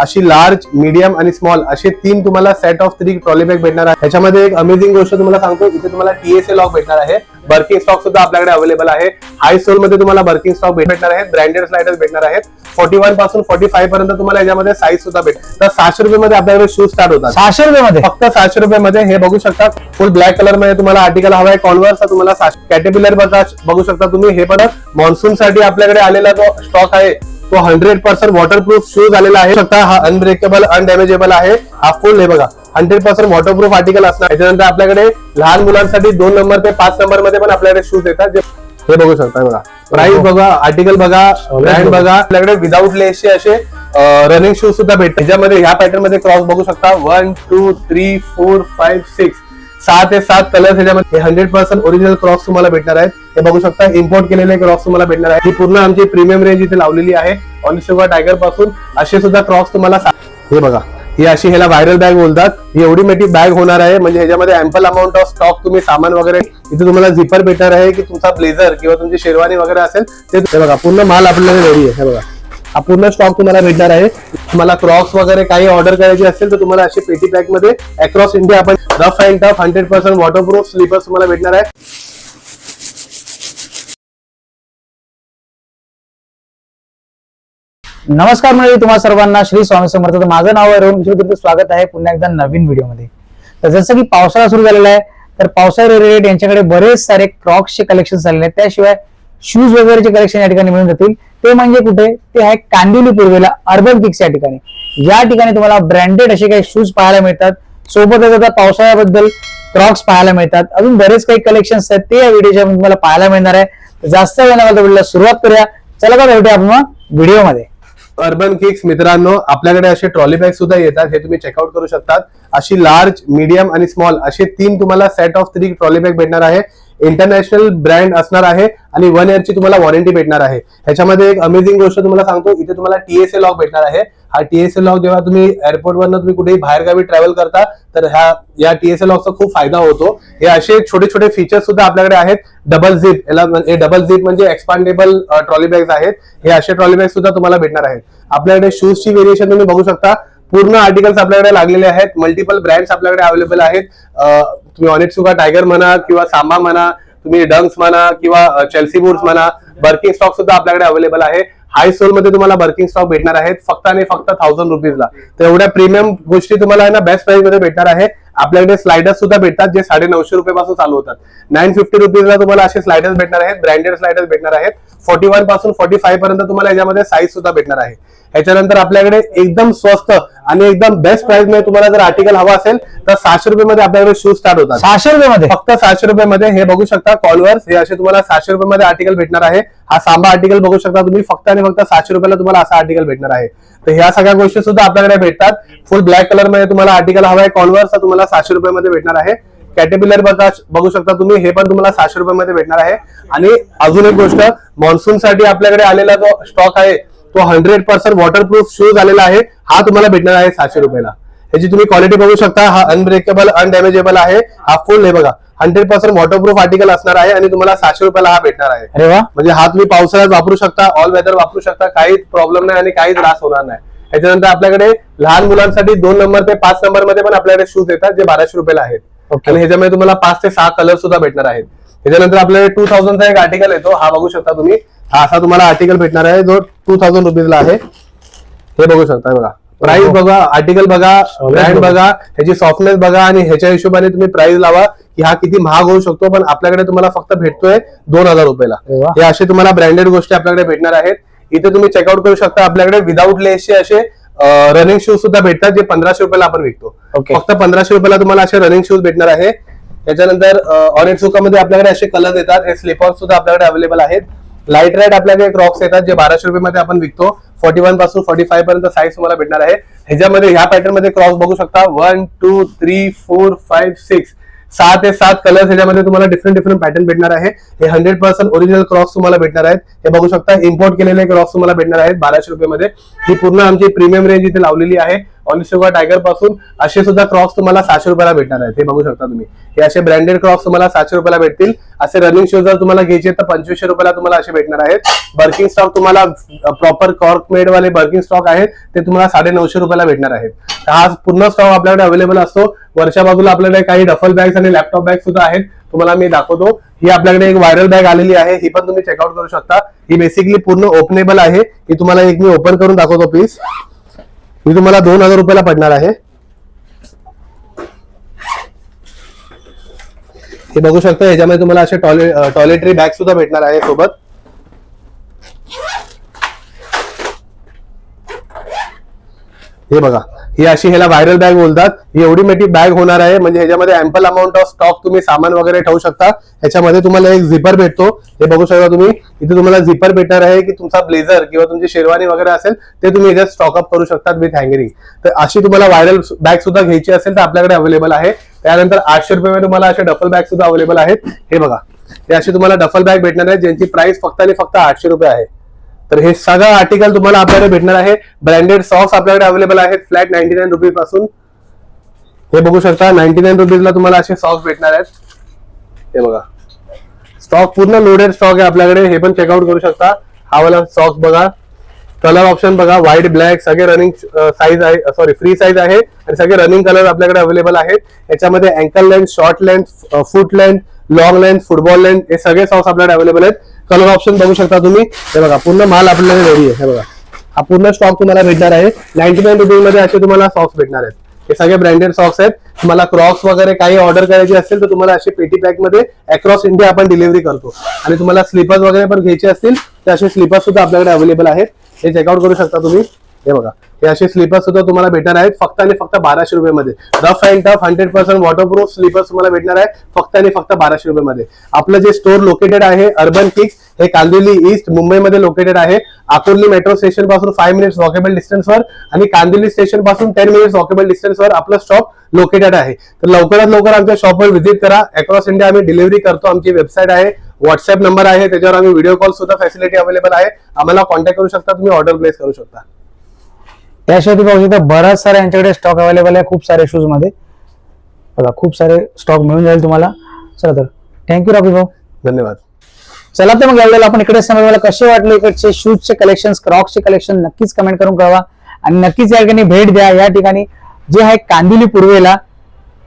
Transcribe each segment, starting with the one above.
अशी large medium आणि small असे तीन तुम्हाला set of three trolley bag भेटणार आहे त्याच्यामध्ये एक अमेझिंग गोष्ट तुम्हाला सांगतो इथे तुम्हाला टीएसए लॉक भेटणार आहे. बर्किंग स्टॉक सुद्धा आपल्याकडे अवेलेबल आहे. हाय सोलमध्ये तुम्हाला बर्किंग स्टॉक भेटणार आहेत ब्रँडेड स्लाइडर्स भेटणार आहेत. फोर्टी वनपासून फोर्टी फाईव्ह पर्यंत तुम्हाला याच्यामध्ये साईज सुद्धा भेट तर सहाशे रुपये मध्ये आपल्याकडे शूज स्टार्ट होतात. सहाशे रुपये मध्ये फक्त सहाशे रुपये मध्ये हे बघू शकता फुल ब्लॅक कलरमध्ये तुम्हाला आर्टिकल हवाय कॉन्व्हर्स तुम्हाला कॅटेबिलर बघा बघू शकता तुम्ही. हे पण मान्सून साठी आपल्याकडे आलेला जो स्टॉक आहे तो हंड्रेड पर्सेंट वॉटरप्रूफ शूज आलेला आहे. शकता हा अनब्रेकेबल अनडॅमेजेबल आहे. हा फुल हे बघा. हंड्रेड पर्सेंट वॉटरप्रूफ आर्टिकल असणार. त्याच्यानंतर आपल्याकडे लहान मुलांसाठी दोन नंबर ते पाच नंबरमध्ये पण आपल्याकडे शूज येतात. जे हे बघू शकता बघा. प्राइस बघा आर्टिकल बघा ब्रँड बघा. आपल्याकडे विदाऊट लेसचे असे रनिंग शूज सुद्धा भेटतात. त्याच्यामध्ये ह्या पॅटर्नमध्ये क्रॉस बघू शकता. One two three four five six सहा ते सात कलर्स याच्यामध्ये हंड्रेड पर्सेंट ओरिजिनल क्रॉक्स तुम्हाला भेटणार आहेत. हे बघू शकता इम्पोर्ट केलेले क्रॉक्स तुम्हाला भेटणार आहे ही पूर्ण आमची प्रीमियम रेंज इथे लावलेली आहे. ऑनिशोगा टायगरपासून असे सुद्धा क्रॉक्स तुम्हाला हे बघा ही अशी ह्याला व्हायरल बॅग बोलतात. ही एवढी मोठी बॅग होणार आहे. म्हणजे ह्याच्यामध्ये अँपल अमाऊंट ऑफ स्टॉक तुम्ही सामान वगैरे इथे तुम्हाला झिपर भेटणार आहे की तुमचा ब्लेझर किंवा तुमची शेरवानी वगैरे असेल ते हे बघा पूर्ण माल आपल्याला रेडी आहे. हे बघा. हा पूर्ण स्टॉक तुम्हाला भेटणार आहे. तुम्हाला क्रॉक्स वगैरे काही ऑर्डर करायची असेल तर तुम्हाला अशी पेटी पॅकमध्ये अक्रॉस इंडिया आपण rough and tough hundred percent waterproof slippers तुम्हाला भेटणार आहे. नमस्कार मंडळी तुम्हा सर्वांना श्री स्वामी समर्थ. तर माझं नाव आहे रोहन किशोर तुमचं स्वागत आहे पुन्हा एकदा नवीन व्हिडिओमध्ये. तर जसं की पावसाळा सुरू झालेला आहे तर पावसाळा रिलेटेड यांच्याकडे बरेच सारे क्रॉक्सचे कलेक्शन झालेले आहेत. त्याशिवाय शूज वगैरेचे कलेक्शन या ठिकाणी मिळून जातील. ते म्हणजे कुठे? ते आहे कांदिवली पूर्वेला अर्बन किक्स या ठिकाणी. या ठिकाणी तुम्हाला ब्रँडेड असे काही शूज पाहायला मिळतात. सोबतच आता पावसाळ्याबद्दल क्रॉक्स पाहायला मिळतात. अजून बरेच काही कलेक्शन्स आहेत. ते या व्हिडिओच्या तुम्हाला पाहायला मिळणार आहे. जास्त वेळ व्हिडिओला सुरुवात करूया. चला का भेटूया आपण व्हिडिओमध्ये अर्बन किक्स मित्रांनो आपल्याकडे असे ट्रॉली बॅग सुद्धा येतात. हे तुम्ही चेकआउट करू शकतात. अशी लार्ज मीडियम आणि स्मॉल असे तीन तुम्हाला set of three trolley bag भेटणार आहे. इंटरनॅशनल ब्रँड असणार आहे आणि वन इयरची तुम्हाला वॉरंटी भेटणार आहे. ह्याच्यामध्ये एक अमेझिंग गोष्ट तुम्हाला सांगतो इथे तुम्हाला टीएसए लॉक भेटणार आहे. हा टीएसए लॉक जेव्हा तुम्ही एअरपोर्टवरनं तुम्ही कुठेही बाहेरगावी ट्रॅव्हल करता तर ह्या या टीएसए लॉकचा खूप फायदा होतो. हे असे छोटे छोटे फीचर्स सुद्धा आपल्याकडे आहेत. डबल झिप याला हे डबल झिप म्हणजे एक्सपांडेबल ट्रॉली बॅग्स आहेत. हे असे ट्रॉली बॅग सुद्धा तुम्हाला भेटणार आहेत. आपल्याकडे शूजची व्हेरिएशन तुम्ही बघू शकता. पूर्ण आर्टिकल्स आपल्याकडे लागलेले आहेत. मल्टिपल ब्रँड्स आपल्याकडे अवेलेबल आहेत. तुम्ही ऑनेट सुगा टायगर म्हणा किंवा सांबा म्हणा तुम्ही डंक्स म्हणा किंवा चेल्सी बूट्स म्हणा बर्किंग स्टॉक सुद्धा आपल्याकडे अवेलेबल आहे. हाय सोलमध्ये तुम्हाला बर्किंग स्टॉक भेटणार आहेत. फक्त आणि फक्त थाउजंड रुपीजला तर एवढ्या प्रीमियम गोष्टी तुम्हाला आहे ना बेस्ट प्राइसमध्ये भेटणार आहे. आपल्याकडे स्लायडर्स सुद्धा भेटतात जे साडे नऊशे रुपयापासून चालू होतात. नाईन फिफ्टी रुपीजला तुम्हाला असे स्लायडर्स भेटणार आहेत. ब्रँडेड स्लायडर्स भेटणार आहेत. फोर्टी वनपासून फोर्टी फाईव्ह पर्यंत तुम्हाला याच्यामध्ये साईज सुद्धा भेटणार आहे. ह्याच्यानंतर आपल्याकडे एकदम स्वस्त आणि एकदम बेस्ट प्राइसमध्ये तुम्हाला जर आर्टिकल हवा असेल तर सहाशे रुपये मध्ये आपल्याकडे शूज स्टार्ट होतात. सहाशे रुपये मध्ये फक्त सहाशे रुपये मध्ये हे बघू शकता कॉलवर्स हे असे तुम्हाला सहाशे रुपये मध्ये आर्टिकल भेटणार आहे. हा सांबा आर्टिकल बघू शकता तुम्ही फक्त आणि फक्त सहाशे रुपयाला तुम्हाला असा आर्टिकल भेटणार आहे. तर ह्या सगळ्या गोष्टी सुद्धा आपल्याकडे भेटतात. फुल ब्लॅक कलरमध्ये तुम्हाला आर्टिकल हवा आहे. कॉलवर्स तुम्हाला सहाशे रुपये मध्ये भेटणार आहे. कॅटेबिलर बघा बघू शकता तुम्ही हे पण तुम्हाला सहाशे रुपये मध्ये भेटणार आहे. आणि अजून एक गोष्ट मान्सून साठी आपल्याकडे आलेला जो स्टॉक आहे तो हंड्रेड पर्सेंट वॉटरप्रूफ शूज आलेला आहे. हा तुम्हाला भेटणार आहे सहाशे रुपयाला. ह्याची तुम्ही क्वालिटी बघू शकता. हा अनब्रेकेबल अनडॅमेजेबल आहे. हा फुल हे बघा हंड्रेड पर्सेंट वॉटरप्रूफ आर्टिकल असणार आहे आणि तुम्हाला सहाशे रुपयाला हा भेटणार आहे. अरे वा. म्हणजे हा तुम्ही पावसाळ्यात वापरू शकता ऑल वेदर वापरू शकता काहीच प्रॉब्लेम नाही आणि काही त्रास होणार नाही. याच्यानंतर आपल्याकडे लहान मुलांसाठी दोन नंबर ते पाच नंबरमध्ये पण आपल्याकडे शूज येतात जे बाराशे रुपयाला आहेत. आणि ह्याच्यामध्ये तुम्हाला पाच ते सहा कलर सुद्धा भेटणार आहेत. त्याच्यानंतर आपल्याकडे टू थाउजंडचा एक आर्टिकल येतो. हा बघू शकता तुम्ही. हा असा तुम्हाला आर्टिकल भेटणार आहे जो टू थाउजंड रुपीजला आहे. हे बघू शकता बघा. प्राइस बघा आर्टिकल बघा ब्रँड बघा. ह्याची सॉफ्टनेस बघा आणि ह्याच्या हिशोबाने तुम्ही प्राइस लावा की हा किती महाग होऊ शकतो पण आपल्याकडे तुम्हाला फक्त भेटतोय दोन हजार रुपयाला. हे असे तुम्हाला ब्रँडेड गोष्टी आपल्याकडे भेटणार आहेत. इथे तुम्ही चेकआउट करू शकता. आपल्याकडे विदाऊट लेसचे असे रनिंग शूज सुद्धा भेटतात जे पंधराशे रुपयाला आपण विकतो. फक्त पंधराशे रुपयाला तुम्हाला असे रनिंग शूज भेटणार आहे. त्याच्यानंतर ऑरेंजमध्ये आपल्याकडे असे कलर येतात. हे स्लिपर्स सुद्धा आपल्याकडे अवेलेबल आहेत. लाइट रेड आपल्याकडे क्रॉक्स येतात जे बाराशे रुपये मध्ये आपण विकतो. फोर्टी वनपासून फोर्टी फाय पर्यंत साईज तुम्हाला भेटणार आहे. ह्याच्यामध्ये ह्या पॅटर्नमध्ये क्रॉस बघू शकता. One two three four five six सहा ते सात कलर्स ह्याच्यामध्ये तुम्हाला डिफरंट डिफरंट पॅटर्न भेटणार आहे. हे हंड्रेड पर्सेंट ओरिजिनल क्रॉक्स तुम्हाला भेटणार आहेत. हे बघू शकता इम्पोर्ट केलेले क्रॉक्स तुम्हाला भेटणार आहेत बाराशे रुपये मध्ये ही पूर्ण आमची प्रीमियम रेंज इथे लावलेली आहे. ऑनिशोगा टायगरपासून असे सुद्धा क्रॉक्स तुम्हाला सहाशे रुपयाला भेटणार आहेत. हे बघू शकता तुम्ही. हे असे ब्रँडेड क्रॉक्स तुम्हाला सातशे रुपयाला भेटतील. असे रनिंग शूज जर तुम्हाला घ्यायचे तर पंचवीसशे रुपयाला तुम्हाला असे भेटणार आहेत. बर्किंग स्टॉक तुम्हाला प्रॉपर कॉर्क मेड वाले बर्किंग स्टॉक आहेत. ते तुम्हाला साडे नऊशे रुपयाला भेटणार आहेत. हा पूर्ण स्टॉक आपल्याकडे अवेलेबल असतो. वरच्या बाजूला आपल्याकडे काही डफल बॅग्स आणि लॅपटॉप बॅग सुद्धा आहेत. तुम्हाला मी दाखवतो. ही आपल्याकडे एक व्हायरल बॅग आलेली आहे. ही पण तुम्ही चेकआउट करू शकता. ही बेसिकली पूर्ण ओपनेबल आहे. ही तुम्हाला एक मी ओपन करून दाखवतो प्लीज ही तुम्हाला दोन हजार रुपयाला पडणार आहे. हे बघू शकता याच्यामध्ये तुम्हाला असे टॉयलेट टॉयलेटरी बॅग सुद्धा भेटणार आहे सोबत. हे बघा. ही अशी ह्याला व्हायरल बॅग बोलतात. ही एवढी मोठी बॅग होणार आहे. म्हणजे ह्याच्यामध्ये अँपल अमाऊंट ऑफ स्टॉक तुम्ही सामान वगैरे ठेवू शकता. ह्याच्यामध्ये तुम्हाला एक झिपर भेटतो. हे बघू शकता तुम्ही. इथे तुम्हाला झिपर भेटणार आहे की तुमचा ब्लेझर किंवा तुमची शेरवानी वगैरे असेल ते तुम्ही ह्याच्यात स्टॉकअप करू शकतात विथ हँगरिंग तर अशी तुम्हाला व्हायरल बॅग सुद्धा घ्यायची असेल तर आपल्याकडे अवेलेबल आहे. त्यानंतर आठशे रुपये तुम्हाला अशा डफल बॅग सुद्धा अवेलेबल आहेत. हे बघा. हे अशी तुम्हाला डफल बॅग भेटणार आहे ज्यांची प्राइस फक्त आणि फक्त आठशे रुपये आहे. तर हे सगळं आर्टिकल तुम्हाला आपल्याकडे भेटणार आहे. ब्रँडेड सॉक्स आपल्याकडे अवेलेबल आहेत. फ्लॅट नाईन्टी नाईन रुपीजपासून. हे बघू शकता नाईन्टी नाईन रुपीजला तुम्हाला असे सॉक्स भेटणार आहेत. हे बघा. स्टॉक पूर्ण लोडेड स्टॉक आहे आपल्याकडे. हे पण चेकआउट करू शकता. हा वाला सॉक्स बघा. कलर ऑप्शन बघा. व्हाईट ब्लॅक सगळे रनिंग साईज आहे सॉरी फ्री साईज आहे. आणि सगळे रनिंग कलर आपल्याकडे अवेलेबल आहेत. याच्यामध्ये ankle length short length foot length long length football length हे सगळे सॉक्स आपल्याकडे अवेलेबल आहेत. कलर ऑप्शन बघू शकता तुम्ही. हे बघा पूर्ण माल आपल्याला रेडी आहे. हे बघा. हा पूर्ण स्टॉक तुम्हाला भेटणार आहे. नाईन्टी नाईन रुपीजमध्ये असे तुम्हाला सॉक्स भेटणार आहेत. हे सगळे ब्रँडेड सॉक्स आहेत. तुम्हाला क्रॉक्स वगैरे काही ऑर्डर करायची असेल तर तुम्हाला असे पेटी पॅकमध्ये अक्रॉस इंडिया आपण डिलिव्हरी करतो. आणि तुम्हाला स्लीपर्स वगैरे पण घ्यायचे असतील तर असे स्लीपर्स सुद्धा आपल्याकडे अवेलेबल आहेत. हे चेकआउट करू शकता तुम्ही. हे बघा. हे असे स्लीपर्स सुद्धा तुम्हाला भेटणार आहेत फक्त आणि फक्त बाराशे रुपये मध्ये rough and tough hundred percent waterproof slippers तुम्हाला भेटणार आहे फक्त आणि फक्त बाराशे रुपये मध्ये आपलं जे स्टोर लोकेटेड आहे अर्बन किक्स हे कांदिवली ईस्ट मुंबईमध्ये लोकेटेड आहे. आकुर्ली मेट्रो स्टेशनपासून फाईव्ह मिनिट्स वॉकेबल डिस्टन्सवर आणि कांदिवली स्टेशनपासून टेन मिनिट्स वॉकेबल डिस्टन्सवर आपलं स्टॉप लोकेटेड आहे. तर लवकरात लवकर आमच्या शॉपवर व्हिजिट करा. अक्रॉस इंडिया आम्ही डिलिव्हरी करतो. आमची वेबसाईट आहे व्हॉट्सअप नंबर आहे त्याच्यावर आम्ही व्हिडिओ कॉल सुद्धा फॅसिलिटी अवेलेबल आहे. आम्हाला कॉन्टॅक्ट करू शकता तुम्ही ऑर्डर प्लेस करू शकता. त्याशिवाय तुम्ही बघू शकता बराच सारा यांच्याकडे स्टॉक अवेलेबल आहे खूप सारे शूजमध्ये. बघा खूप सारे स्टॉक मिळून जाईल तुम्हाला. चला तर. थँक्यू राहुल भाऊ. धन्यवाद. चला तर मग यावेळेला आपण इकडे समजवायला कसे वाटले इकडचे शूजचे कलेक्शन क्रॉक्सचे कलेक्शन नक्कीच कमेंट करून कळवा. आणि नक्कीच या ठिकाणी भेट द्या. या ठिकाणी जे आहे कांदिवली पूर्वेला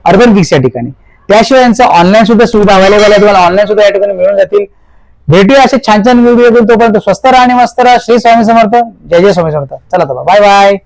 अर्बन किक्स या ठिकाणी. त्याशिवाय यांचं ऑनलाईन सुद्धा सुविधा अवेलेबल आहे. तुम्हाला ऑनलाईन सुद्धा या ठिकाणी मिळून जातील. भेटूया असे छान छान व्हिडिओ तोपर्यंत स्वस्त राहा आणि मस्त राहा. श्री स्वामी समर्थ. जय जय स्वामी समर्थ. चला तर बाय बाय